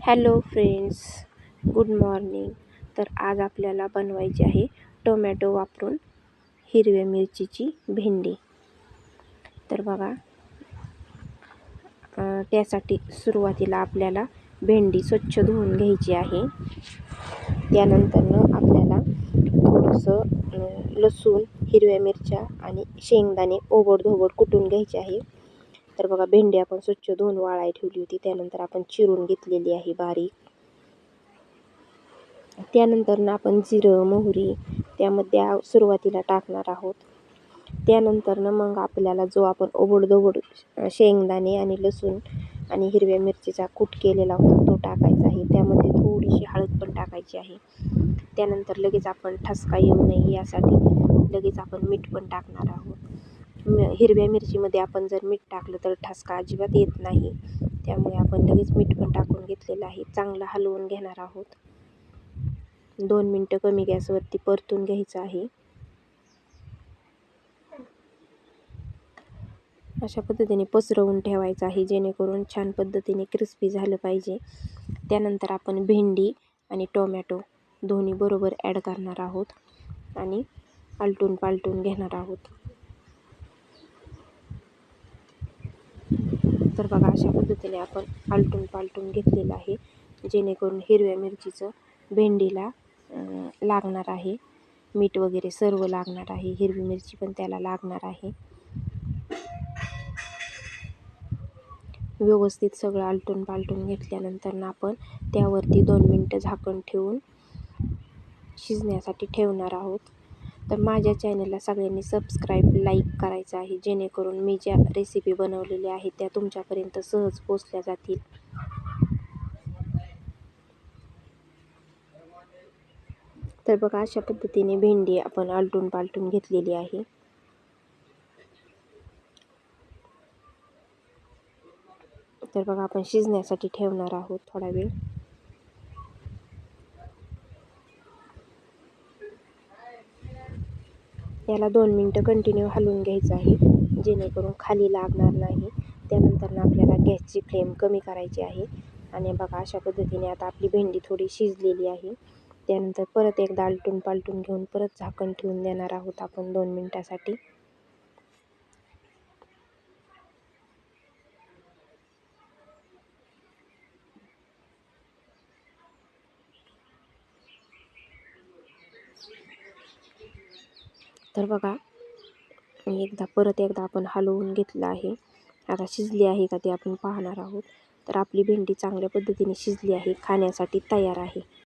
Hello friends good morning. तर आज आपल्याला बनवायची आहे टोमॅटो वापरून हिरव्या मिरचीची भेंडी. तर बघा त्यासाठी सुरुवातीला आपल्याला भेंडी स्वच्छ धुवून घ्यायची आहे. त्यानंतरनं आपल्याला थोडंसं लसूण हिरव्या मिरच्या आणि शेंगदाणे ओबड कुटून घ्यायचे आहे. तर बघा भेंडी आपण स्वच्छ धुवून वाळाय ठेवली होती. त्यानंतर आपण चिरून घेतलेली आहे बारीक. त्यानंतर ना आपण जिरं मोहरी त्यामध्ये सुरुवातीला टाकणार आहोत. त्यानंतरनं मग आपल्याला जो आपण ओबडधोबड शेंगदाणे आणि लसूण आणि हिरव्या मिरचीचा कूट केलेला होता तो टाकायचा आहे. त्यामध्ये थोडीशी हळद पण टाकायची आहे. त्यानंतर लगेच आपण ठसका येऊ नये यासाठी लगेच आपण मीठ पण टाकणार आहोत. हिरव्या मिरचीमध्ये आपण जर मीठ टाकलं तर ठसका अजिबात येत नाही. त्यामुळे आपण लगेच मीठ पण टाकून घेतलेलं आहे. चांगलं हलवून घेणार आहोत. दोन मिनटं कमी गॅसवरती परतून घ्यायचं आहे. अशा पद्धतीने पसरवून ठेवायचं आहे जेणेकरून छान पद्धतीने क्रिस्पी झालं पाहिजे. त्यानंतर आपण भेंडी आणि टोमॅटो दोन्ही बरोबर ॲड करणार आहोत आणि आलटून पालटून घेणार आहोत. तर बघा अशा पद्धतीने आपण आलटून पालटून घेतलेलं आहे. जेणेकरून हिरव्या मिरचीचं भेंडीला लागणार आहे. मीठ वगैरे सर्व लागणार आहे. हिरवी मिरची पण त्याला लागणार आहे. व्यवस्थित सगळं आलटून पालटून घेतल्यानंतर ना आपण त्यावरती दोन मिनटं झाकण ठेवून शिजण्यासाठी ठेवणार आहोत. तर माझ्या चॅनलला सगळ्यांनी सबस्क्राईब लाईक करायचं आहे. जेणेकरून मी ज्या रेसिपी बनवलेल्या आहेत त्या तुमच्यापर्यंत सहज पोचल्या जातील. तर बघा अशा पद्धतीने भेंडी आपण आलटून पालटून घेतलेली आहे. तर बघा आपण शिजण्यासाठी ठेवणार आहोत थोडा वेळ. याला दोन मिनटं कंटिन्यू हलवून घ्यायचं आहे. जेणेकरून खाली लागणार नाही. त्यानंतर आपल्याला गॅसची फ्लेम कमी करायची आहे. आणि बघा अशा पद्धतीने आता आपली भेंडी थोडी शिजलेली आहे. त्यानंतर परत एकदा आलटून पालटून घेऊन परत झाकण ठेवून देणार आहोत आपण दोन मिनटासाठी. तर बघा एकदा परत एकदा आपण हलवून घेतलं आहे. आता शिजली आहे का ते आपण पाहणार आहोत. तर आपली भेंडी चांगल्या पद्धतीने शिजली आहे खाण्यासाठी तयार आहे.